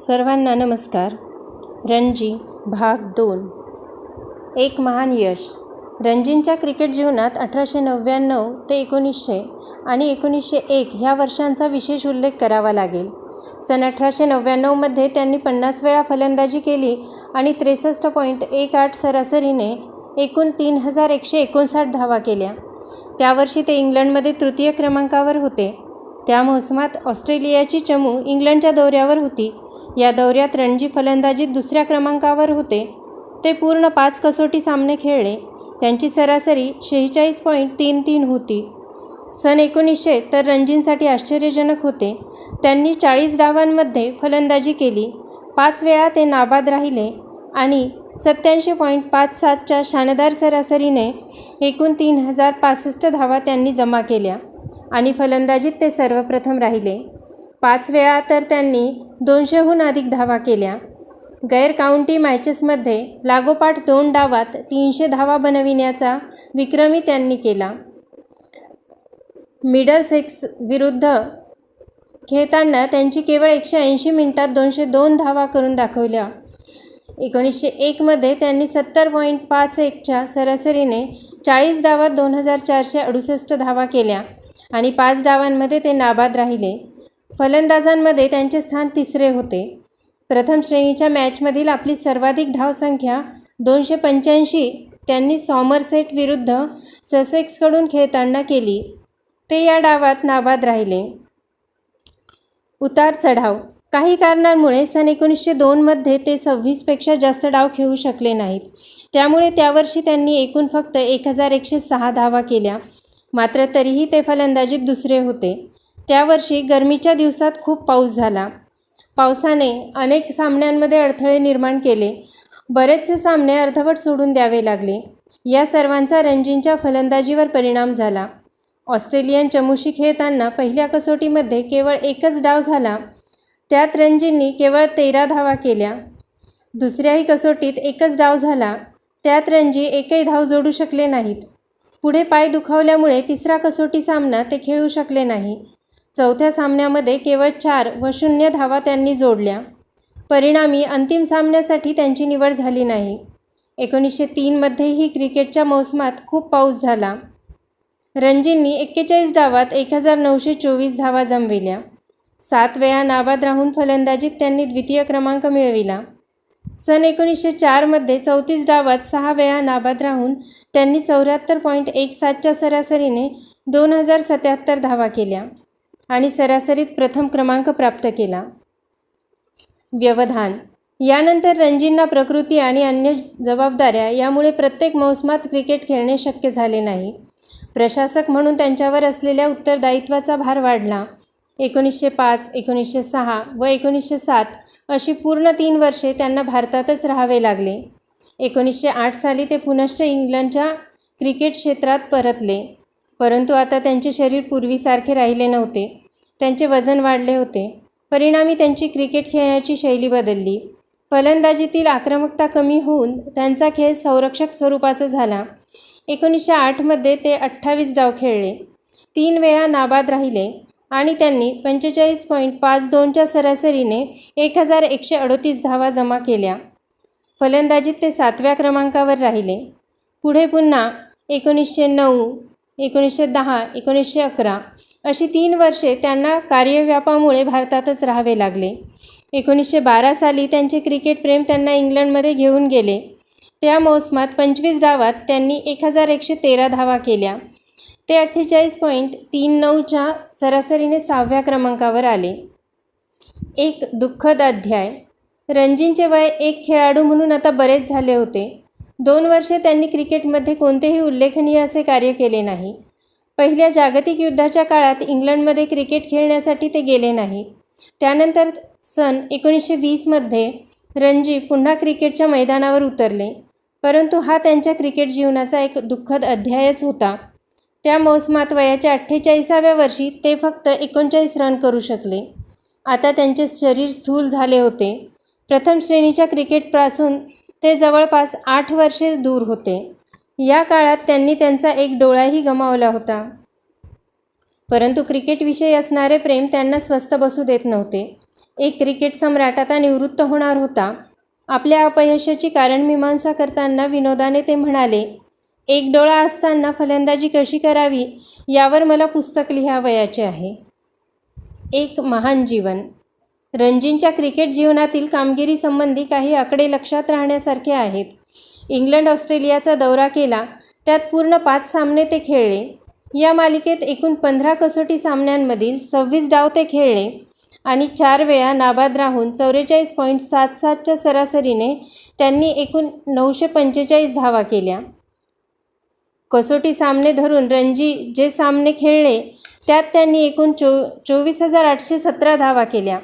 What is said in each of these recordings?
सर्वांना नमस्कार. रणजी भाग दोन. एक महान यश. रणजींच्या क्रिकेट जीवनात अठराशे नव्याण्णव ते एकोणीसशे आणि एकोणीसशे एक ह्या वर्षांचा विशेष उल्लेख करावा लागेल. सन अठराशे नव्याण्णवमध्ये त्यांनी पन्नास वेळा फलंदाजी केली आणि त्रेसष्ट पॉईंट एक आठ सरासरीने एकूण तीन हजार एकशे एकोणसाठ धावा केल्या. त्यावर्षी ते इंग्लंडमध्ये तृतीय क्रमांकावर होते. त्या मोसमात ऑस्ट्रेलियाची चमू इंग्लंडच्या दौऱ्यावर होती. या दौऱ्यात रणजी फलंदाजीत दुसऱ्या क्रमांकावर होते. ते पूर्ण पाच कसोटी सामने खेळले. त्यांची सरासरी शेहेचाळीस पॉईंट तीन तीन होती. सन एकोणीसशे तर रणजींसाठी आश्चर्यजनक होते. त्यांनी चाळीस डावांमध्ये फलंदाजी केली. पाच वेळा ते नाबाद राहिले आणि सत्याऐंशी पॉईंट पाच सातच्या शानदार सरासरीने एकूण तीन हजार पासष्ट धावा त्यांनी जमा केल्या आणि फलंदाजीत ते सर्वप्रथम राहिले. पाच वेळा तर त्यांनी दोनशेहून अधिक धावा केल्या. गैर काउंटी मॅचेसमध्ये लागोपाठ दोन डावात तीनशे धावा बनविण्याचा विक्रमी त्यांनी केला. मिडल सेक्स विरुद्ध खेळताना त्यांची केवळ एकशे ऐंशी मिनिटात दोनशे दोन धावा करून दाखवल्या. एकोणीसशे एकमध्ये त्यांनी सत्तर पॉईंट पाच एकच्या सरासरीने चाळीस डावात दोन हजार चारशे अडुसष्ट धावा केल्या आणि पाच डावांमध्ये ते नाबाद राहिले. फलंदाजांमध्ये त्यांचे स्थान तिसरे होते. प्रथम श्रेणीच्या मॅचमधील आपली सर्वाधिक धावसंख्या दोनशे पंच्याऐंशी त्यांनी सॉमरसेट विरुद्ध ससेक्सकडून खेळताना केली. ते या डावात नाबाद राहिले. उतार चढाव. काही कारणांमुळे सन एकोणीसशे दोनमध्ये ते सव्वीसपेक्षा जास्त डाव खेळू शकले नाहीत. त्यामुळे त्यावर्षी त्यांनी एकूण फक्त एक हजार एकशे सहा धावा केल्या. मात्र तरीही ते फलंदाजीत दुसरे होते. त्यावर्षी गरमीच्या दिवसात खूप पाऊस झाला. पावसाने अनेक सामन्यांमध्ये अडथळे निर्माण केले. बरेचसे सामने अर्धवट सोडून द्यावे लागले. या सर्वांचा रणजींच्या फलंदाजीवर परिणाम झाला. ऑस्ट्रेलियन चमूशी खेळताना पहिल्या कसोटीमध्ये केवळ एकच डाव झाला. त्यात रणजींनी केवळ तेरा धावा केल्या. दुसऱ्याही कसोटीत एकच डाव झाला. त्यात रणजी एकही धाव जोडू शकले नाहीत. पुढे पाय दुखावल्यामुळे तिसरा कसोटी सामना ते खेळू शकले नाही. चौथ्या सामन्यामध्ये केवळ चार व शून्य धावा त्यांनी जोडल्या. परिणामी अंतिम सामन्यासाठी त्यांची निवड झाली नाही. एकोणीसशे तीनमध्येही क्रिकेटच्या मोसमात खूप पाऊस झाला. रणजींनी एक्केचाळीस डावात एक हजार नऊशे चोवीस धावा जमविल्या. सात वेळा नाबाद राहून फलंदाजीत त्यांनी द्वितीय क्रमांक मिळविला. सन एकोणीसशे चारमध्ये चौतीस डावात सहा वेळा नाबाद राहून त्यांनी चौऱ्याहत्तर पॉईंट एक सातच्या सरासरीने दोन हजार सत्याहत्तर धावा केल्या. आणि सरासरीत प्रथम क्रमांक प्राप्त केला. व्यवधान. यानंतर रणजींना प्रकृती आणि अन्य जबाबदाऱ्या यामुळे प्रत्येक मोसमात क्रिकेट खेळणे शक्य झाले नाही. प्रशासक म्हणून त्यांच्यावर असलेल्या उत्तरदायित्वाचा भार वाढला. एकोणीसशे पाच एकोणीसशे सहा व एकोणीसशे सात अशी पूर्ण तीन वर्षे त्यांना भारतातच राहावे लागले. एकोणीसशे आठ साली ते पुनश्च इंग्लंडच्या क्रिकेट क्षेत्रात परतले. परंतु आता त्यांचे शरीर पूर्वीसारखे राहिले नव्हते. त्यांचे वजन वाढले होते. परिणामी त्यांची क्रिकेट खेळण्याची शैली बदलली. फलंदाजीतील आक्रमकता कमी होऊन त्यांचा खेळ संरक्षक स्वरूपाचा झाला. एकोणीसशे आठमध्ये ते अठ्ठावीस डाव खेळले. तीन वेळा नाबाद राहिले आणि त्यांनी पंचेचाळीस पॉईंट पाच दोनच्या सरासरीने एक हजार एकशे अडोतीस धावा जमा केल्या. फलंदाजीत ते सातव्या क्रमांकावर राहिले. पुढे पुन्हा एकोणीसशे नऊ एकोणीसशे दहा एकोणीसशे अकरा अशी तीन वर्षे त्यांना कार्यव्यापामुळे भारतातच राहावे लागले. एकोणीसशे बारा साली त्यांचे क्रिकेट प्रेम त्यांना इंग्लंडमध्ये घेऊन गेले. त्या मोसमात पंचवीस डावात त्यांनी एक हजार एकशे तेरा धावा केल्या. ते अठ्ठेचाळीस पॉईंट तीन नऊच्या सरासरीने सहाव्या क्रमांकावर आले. एक दुःखद अध्याय. रणजींचे वय एक खेळाडू म्हणून आता बरेच झाले होते. दोन वर्षे त्यांनी क्रिकेटमध्ये कोणतेही उल्लेखनीय असे कार्य केले नाही. पहिल्या जागतिक युद्धाच्या काळात इंग्लंडमध्ये क्रिकेट खेळण्यासाठी ते गेले नाही. त्यानंतर सन एकोणीसशे वीसमध्ये रणजी पुन्हा क्रिकेटच्या मैदानावर उतरले. परंतु हा त्यांच्या क्रिकेट जीवनाचा एक दुःखद अध्यायच होता. त्या मोसमात वयाच्या अठ्ठेचाळीसाव्या वर्षी ते फक्त एकोणचाळीस रन करू शकले. आता त्यांचे शरीर स्थूल झाले होते. प्रथम श्रेणीच्या क्रिकेटपासून ते जवळपास आठ वर्षे दूर होते. या काळात त्यांनी त्यांचा एक डोळाही गमावला होता. परंतु क्रिकेटविषयी असणारे प्रेम त्यांना स्वस्थ बसू देत नव्हते. एक क्रिकेट सम्राट आता निवृत्त होणार होता. आपल्या अपयशाची कारणमीमांसा करताना विनोदाने ते म्हणाले एक डोळा असताना फलंदाजी कशी करावी यावर मला पुस्तक लिहावयाचे आहे. एक महान जीवन. रणजींच्या क्रिकेट जीवनातील कामगिरीसंबंधी काही आकडे लक्षात राहण्यासारखे आहेत. इंग्लंड ऑस्ट्रेलियाचा दौरा केला त्यात पूर्ण पाच सामने ते खेळले. या मालिकेत एकूण पंधरा कसोटी सामन्यांमधील सव्वीस डाव ते खेळले आणि चार वेळा नाबाद राहून चौवेचाळीस पॉईंट सात सातच्या सरासरीने त्यांनी एकूण नऊशे पंचेचाळीस धावा केल्या. कसोटी सामने धरून रणजी जे सामने खेळले त्यात त्यांनी एकूण चो चोवीस हजार आठशे सतरा धावा केल्या.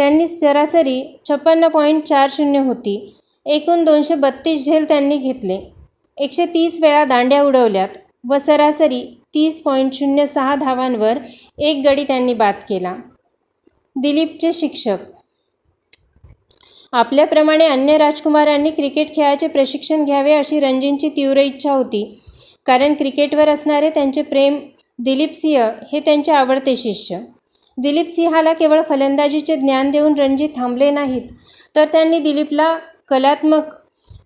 त्यांनी सरासरी छप्पन्न पॉईंट चार शून्य होती. एकूण दोनशे बत्तीस झेल त्यांनी घेतले. एकशे तीस वेळा दांड्या उडवल्यात व सरासरी तीस पॉईंट शून्य सहा धावांवर एक गडी त्यांनी बाद केला. दिलीपचे शिक्षक. आपल्याप्रमाणे अन्य राजकुमारांनी क्रिकेट खेळाचे प्रशिक्षण घ्यावे अशी रणजींची तीव्र इच्छा होती. कारण क्रिकेटवर असणारे त्यांचे प्रेम दिलीप सिंह हे त्यांचे आवडते शिष्य. दिलीप सिंहाला केवळ फलंदाजीचे ज्ञान देऊन रणजी थांबले नाहीत तर त्यांनी दिलीपला कलात्मक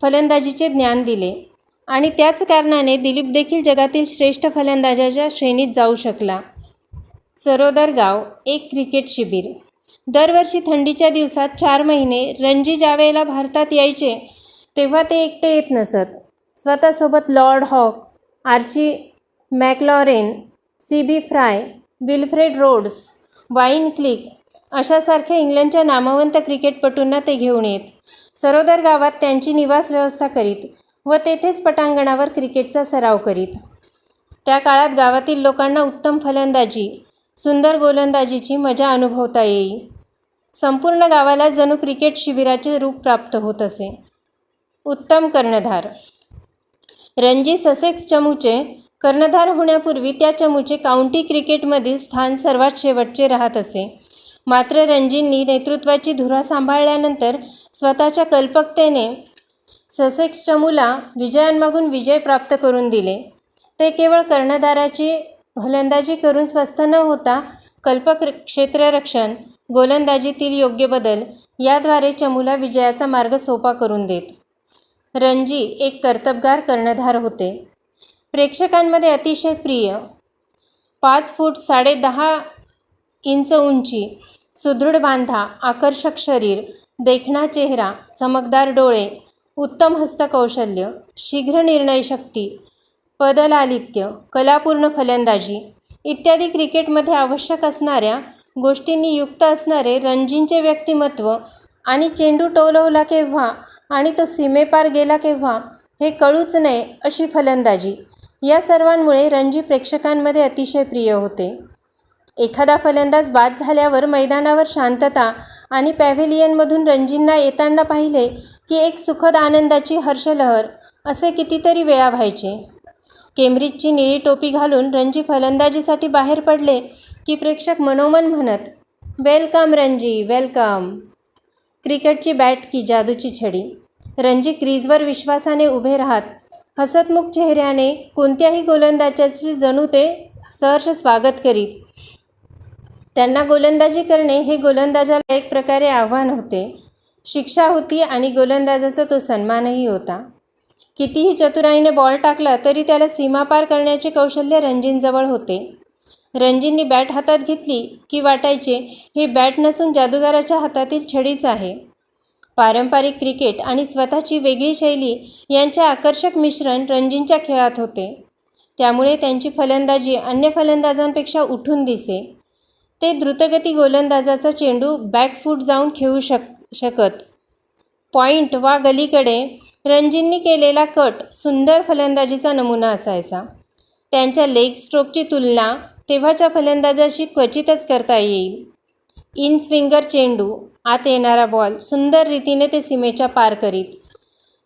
फलंदाजीचे ज्ञान दिले. आणि त्याच कारणाने दिलीप देखील जगातील श्रेष्ठ फलंदाजाच्या श्रेणीत जाऊ शकला. सरोदर गाव एक क्रिकेट शिबिर. दरवर्षी थंडीच्या दिवसात चार महिने रणजी ज्यावेळेला भारतात यायचे तेव्हा ते एकटे येत नसत. स्वतःसोबत Lord Hawke Archie MacLaren C B Fry Wilfred Rhodes wine क्लिक. अशासारख्या इंग्लंडच्या नामवंत क्रिकेटपटूंना ते घेऊन येत. सरोदर गावात त्यांची निवास व्यवस्था करीत व तेथेच पटांगणावर क्रिकेटचा सराव करीत. त्या काळात गावातील लोकांना उत्तम फलंदाजी सुंदर गोलंदाजीची मजा अनुभवता येई. संपूर्ण गावाला जणू क्रिकेट शिबिराचे रूप प्राप्त होत असे. उत्तम कर्णधार. रणजी ससेक्स चमूचे कर्णधार होण्यापूर्वी त्या चमूचे काउंटी क्रिकेटमधील स्थान सर्वात शेवटचे राहत असे. मात्र रणजींनी नेतृत्वाची धुरा सांभाळल्यानंतर स्वतःच्या कल्पकतेने ससेक्स चमूला विजयांमागून विजय प्राप्त करून दिले. ते केवळ कर्णधाराची फलंदाजी करून स्वस्थ न होता कल्पक क्षेत्ररक्षण गोलंदाजीतील योग्य बदल याद्वारे चमूला विजयाचा मार्ग सोपा करून देत. रणजी एक कर्तबगार कर्णधार होते. प्रेक्षकांमध्ये अतिशय प्रिय. पाच फूट साडेदहा इंच उंची सुदृढ बांधा आकर्षक शरीर देखणा चेहरा चमकदार डोळे उत्तम हस्तकौशल्य शीघ्र निर्णयशक्ती पदलालित्य कलापूर्ण फलंदाजी इत्यादी क्रिकेटमध्ये आवश्यक असणाऱ्या गोष्टींनी युक्त असणारे रणजींचे व्यक्तिमत्व आणि चेंडू टोलवला केव्हा आणि तो सीमेपार गेला केव्हा हे कळूच नये अशी फलंदाजी. या सर्वांमुळे रणजी प्रेक्षकांमध्ये अतिशय प्रिय होते. एखादा फलंदाज बाद झाल्यावर मैदानावर शांतता आणि पॅव्हेलियनमधून रणजींना येताना पाहिले की एक सुखद आनंदाची हर्षलहर असे कितीतरी वेळा व्हायचे. केम्ब्रिजची निळी टोपी घालून रणजी फलंदाजीसाठी बाहेर पडले की प्रेक्षक मनोमन म्हणत वेलकम रणजी वेलकम. क्रिकेटची बॅट की जादूची छडी. रणजी क्रीजवर विश्वासाने उभे राहत हसतमुख चेहऱ्याने कोणत्याही गोलंदाजाचे जणू ते सहर्ष स्वागत करीत. त्यांना गोलंदाजी करणे हे गोलंदाजाला एक प्रकारे आव्हान होते. शिक्षा होती आणि गोलंदाजाचा तो सन्मानही होता. कितीही चतुराईने बॉल टाकला तरी त्याला सीमापार करण्याचे कौशल्य रणजींजवळ होते. रणजींनी बॅट हातात घेतली की वाटायचे ही बॅट नसून जादूगाराच्या हातातील छडीच आहे. पारंपरिक क्रिकेट आणि स्वतःची वेगळी शैली यांचे आकर्षक मिश्रण रणजींच्या खेळात होते. त्यामुळे त्यांची फलंदाजी अन्य फलंदाजांपेक्षा उठून दिसे. ते द्रुतगती गोलंदाजाचा चेंडू बॅकफूट जाऊन खेळू शक शकत. पॉईंट वा गलीकडे रणजींनी केलेला कट सुंदर फलंदाजीचा नमुना असायचा. त्यांच्या लेग स्ट्रोकची तुलना तेव्हाच्या फलंदाजाशी क्वचितच करता येईल. इन स्विंगर चेंडू आत येणारा बॉल सुंदर रीतीने ते सीमेच्या पार करीत.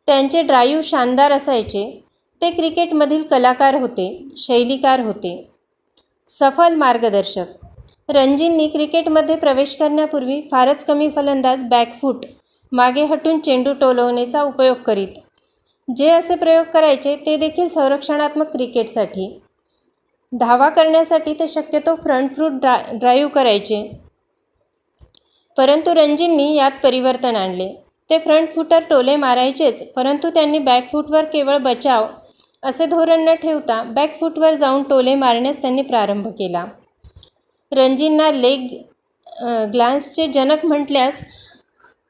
त्यांचे ड्राईव्ह शानदार असायचे. ते क्रिकेटमधील कलाकार होते शैलीकार होते. सफल मार्गदर्शक. रणजींनी क्रिकेटमध्ये प्रवेश करण्यापूर्वी फारच कमी फलंदाज बॅकफूट मागे हटून चेंडू टोलवण्याचा उपयोग करीत. जे असे प्रयोग करायचे ते देखील संरक्षणात्मक क्रिकेटसाठी. धावा करण्यासाठी ते शक्यतो फ्रंट फ्रूट ड्रा ड्राईव्ह करायचे. परंतु रणजींनी यात परिवर्तन आणले. ते फ्रंट फुटर टोले मारायचेच परंतु त्यांनी बॅकफूटवर केवळ बचाव असे धोरण न ठेवता बॅकफूटवर जाऊन टोले मारण्यास त्यांनी प्रारंभ केला. रणजींना लेग ग्लान्सचे जनक म्हटल्यास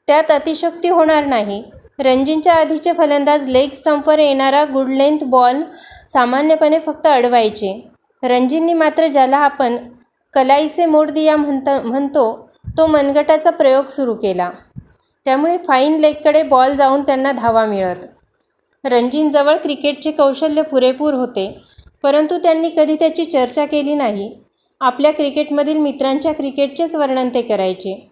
त्यात अतिशक्ती होणार नाही. रणजींच्या आधीचे फलंदाज लेग स्टंपवर येणारा गुड लेंथ बॉल सामान्यपणे फक्त अडवायचे. रणजींनी मात्र ज्याला आपण कलाईसे मोड दिया म्हणता म्हणतो तो मनगटाचा प्रयोग सुरू केला. त्यामुळे फाईन लेगकडे बॉल जाऊन त्यांना धावा मिळत. रणजींजवळ क्रिकेटचे कौशल्य पुरेपूर होते परंतु त्यांनी कधी त्याची चर्चा केली नाही. आपल्या क्रिकेटमधील मित्रांच्या क्रिकेटचेच वर्णन ते करायचे.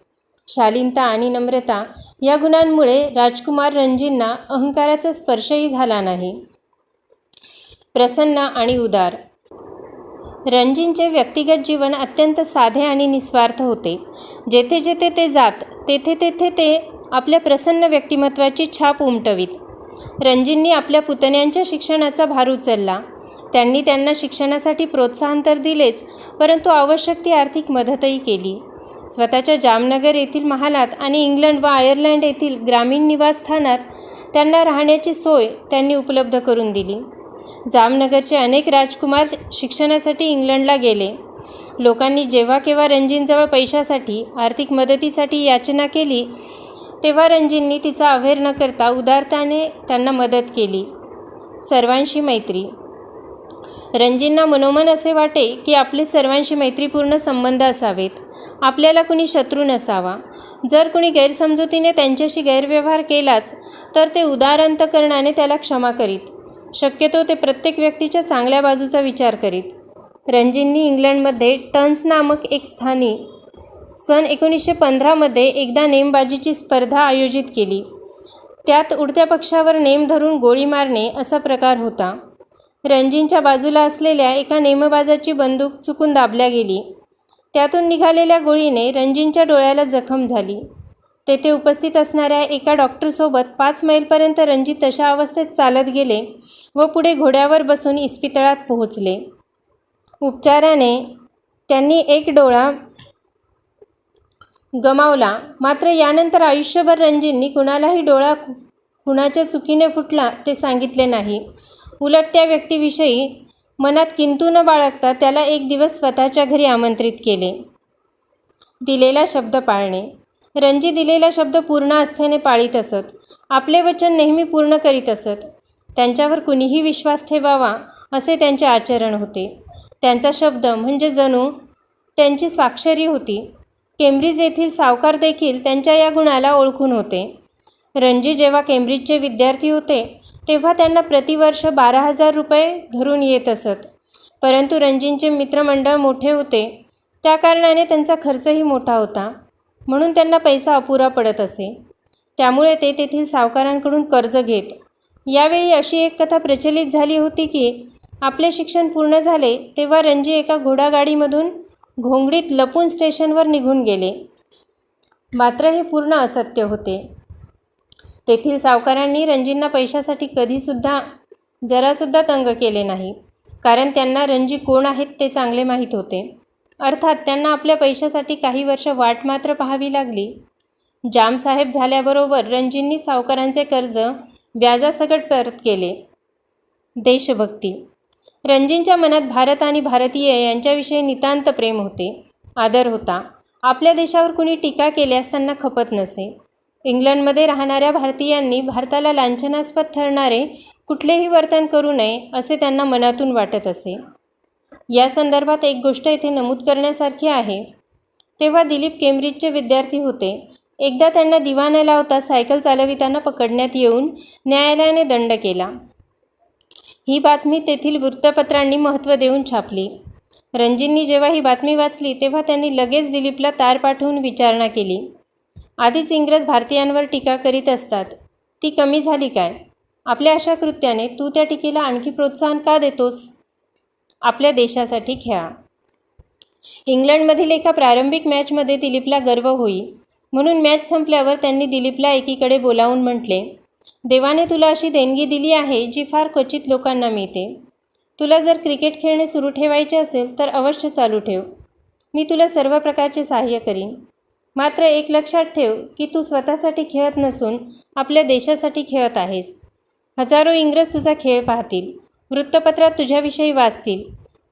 शालीनता आणि नम्रता या गुणांमुळे राजकुमार रणजींना अहंकाराचा स्पर्शही झाला नाही. प्रसन्न आणि उदार रणजींचे व्यक्तिगत जीवन अत्यंत साधे आणि निस्वार्थ होते. जेथे जेथे ते जात तेथे तेथे ते आपल्या प्रसन्न व्यक्तिमत्वाची छाप उमटवीत. रणजींनी आपल्या पुतण्यांच्या शिक्षणाचा भार उचलला. त्यांनी त्यांना शिक्षणासाठी प्रोत्साहन तर दिलेच परंतु आवश्यक ती आर्थिक मदतही केली. स्वतःच्या जामनगर येथील महालात आणि इंग्लंड व आयर्लंड येथील ग्रामीण निवासस्थानात त्यांना राहण्याची सोय त्यांनी उपलब्ध करून दिली. जामनगरचे अनेक राजकुमार शिक्षणासाठी इंग्लंडला गेले. लोकांनी जेव्हा केव्हा रणजींजवळ पैशासाठी आर्थिक मदतीसाठी याचना केली तेव्हा रणजींनी तिचा अवेर न करता उदारताने त्यांना मदत केली. सर्वांशी मैत्री. रणजींना मनोमन असे वाटे की आपले सर्वांशी मैत्रीपूर्ण संबंध असावेत. आपल्याला कुणी शत्रू नसावा. जर कुणी गैरसमजुतीने त्यांच्याशी गैरव्यवहार केलाच तर ते उदार अंतकरणाने त्याला क्षमा करीत. शक्यतो ते प्रत्येक व्यक्तीच्या चांगल्या बाजूचा विचार करीत. रणजींनी इंग्लंडमध्ये टन्स नामक एक स्थानी सन एकोणीसशे पंधरामध्ये एकदा नेमबाजीची स्पर्धा आयोजित केली. त्यात उडत्या पक्षावर नेम धरून गोळी मारणे असा प्रकार होता. रणजींच्या बाजूला असलेल्या एका नेमबाजाची बंदूक चुकून दाबल्या गेली. त्यातून निघालेल्या गोळीने रणजींच्या डोळ्याला जखम झाली. तेथे उपस्थित असणाऱ्या एका डॉक्टरसोबत पाच मैलपर्यंत रणजित तशा अवस्थेत चालत गेले व पुढे घोड्यावर बसून इस्पितळात पोहोचले. उपचाराने त्यांनी एक डोळा गमावला. मात्र यानंतर आयुष्यभर रणजींनी कुणालाही डोळा कुणाच्या चुकीने फुटला ते सांगितले नाही. उलट त्या व्यक्तीविषयी मनात किंतू न बाळगता त्याला एक दिवस स्वतःच्या घरी आमंत्रित केले. दिलेला शब्द पाळणे. रणजी दिलेला शब्द पूर्ण आस्थेने पाळीत असत. आपले वचन नेहमी पूर्ण करीत असत. त्यांच्यावर कुणीही विश्वास ठेवावा असे त्यांचे आचरण होते. त्यांचा शब्द म्हणजे जणू त्यांची स्वाक्षरी होती. केम्ब्रिज येथील सावकार देखील त्यांच्या या गुणाला ओळखून होते. रणजी जेव्हा केम्ब्रिजचे विद्यार्थी होते तेव्हा त्यांना प्रतिवर्ष बारा हजार रुपये धरून येत असत. परंतु रणजींचे मित्रमंडळ मोठे होते. त्या कारणाने त्यांचा खर्चही मोठा होता. म्हणून त्यांना पैसा अपुरा पडत असे. त्यामुळे ते तेथील सावकारांकडून कर्ज घेत. यावेळी अशी एक कथा प्रचलित झाली होती की आपले शिक्षण पूर्ण झाले तेव्हा रणजी एका घोडागाडीमधून घोंगडीत लपून स्टेशनवर निघून गेले. मात्र हे पूर्ण असत्य होते. तेथील सावकारांनी रणजींना पैशासाठी कधीसुद्धा जरासुद्धा तंग केले नाही. कारण त्यांना रणजी कोण आहेत ते चांगले माहीत होते. अर्थात त्यांना आपल्या पैशासाठी काही वर्ष वाट मात्र पाहावी लागली. जामसाहेब झाल्याबरोबर रणजींनी सावकारांचे कर्ज व्याजासकट परत केले. देशभक्ती. रणजींच्या मनात भारत आणि भारतीय यांच्याविषयी नितांत प्रेम होते. आदर होता. आपल्या देशावर कुणी टीका केल्यास त्यांना खपत नसे. इंग्लंडमध्ये राहणाऱ्या भारतीयांनी भारताला लांछनास्पद ठरणारे कुठलेही वर्तन करू नये असे त्यांना मनातून वाटत असे. या संदर्भात एक गोष्ट येथे नमूद करण्यासारखी आहे. तेव्हा दिलीप केम्ब्रिजचे विद्यार्थी होते. एकदा त्यांना दिवा न लावता सायकल चालविताना पकडण्यात येऊन न्यायालयाने दंड केला. ही बातमी तेथील वृत्तपत्रांनी महत्त्व देऊन छापली. रणजींनी जेव्हा ही बातमी वाचली तेव्हा त्यांनी लगेच दिलीपला तार पाठवून विचारणा केली. आधीच इंग्रज भारतीयांवर टीका करीत असतात. ती कमी झाली काय? आपल्या अशा कृत्याने तू त्या टीकेला आणखी प्रोत्साहन का देतोस? आपल्या देशासाठी खेळा. इंग्लंडमधील एका प्रारंभिक मॅचमध्ये दिलीपला गर्व होई. म्हणून मॅच संपल्यावर त्यांनी दिलीपला एकीकडे बोलावून म्हटले देवाने तुला अशी देणगी दिली आहे जी फार क्वचित लोकांना मिळते. तुला जर क्रिकेट खेळणे सुरू ठेवायचे असेल तर अवश्य चालू ठेव. मी तुला सर्व प्रकारचे सहाय्य करीन. मात्र एक लक्षात ठेव की तू स्वतःसाठी खेळत नसून आपल्या देशासाठी खेळत आहेस. हजारो इंग्रज तुझा खेळ पाहतील. वृत्तपत्रात तुझ्याविषयी वाचतील.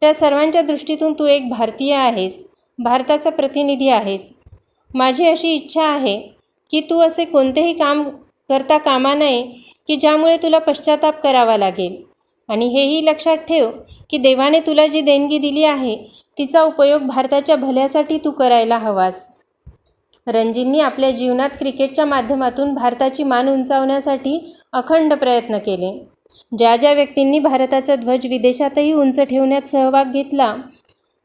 त्या सर्वांच्या दृष्टीतून तू एक भारतीय आहेस. भारताचा प्रतिनिधी आहेस. माझी अशी इच्छा आहे की तू असे कोणतेही काम करता कामा नये की ज्यामुळे तुला पश्चाताप करावा लागेल. आणि हेही लक्षात ठेव की देवाने तुला जी देणगी दिली आहे तिचा उपयोग भारताच्या भल्यासाठी तू करायला हवास. रणजींनी आपल्या जीवनात क्रिकेटच्या माध्यमातून भारताची मान उंचावण्यासाठी अखंड प्रयत्न केले. ज्या ज्या व्यक्तींनी भारताचा ध्वज विदेशातही उंच ठेवण्यात सहभाग घेतला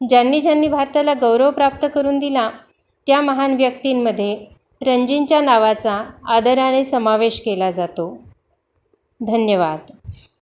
ज्यांनी ज्यांनी भारताला गौरव प्राप्त करून दिला त्या महान व्यक्तींमध्ये रणजींच्या नावाचा आदराने समावेश केला जातो. धन्यवाद.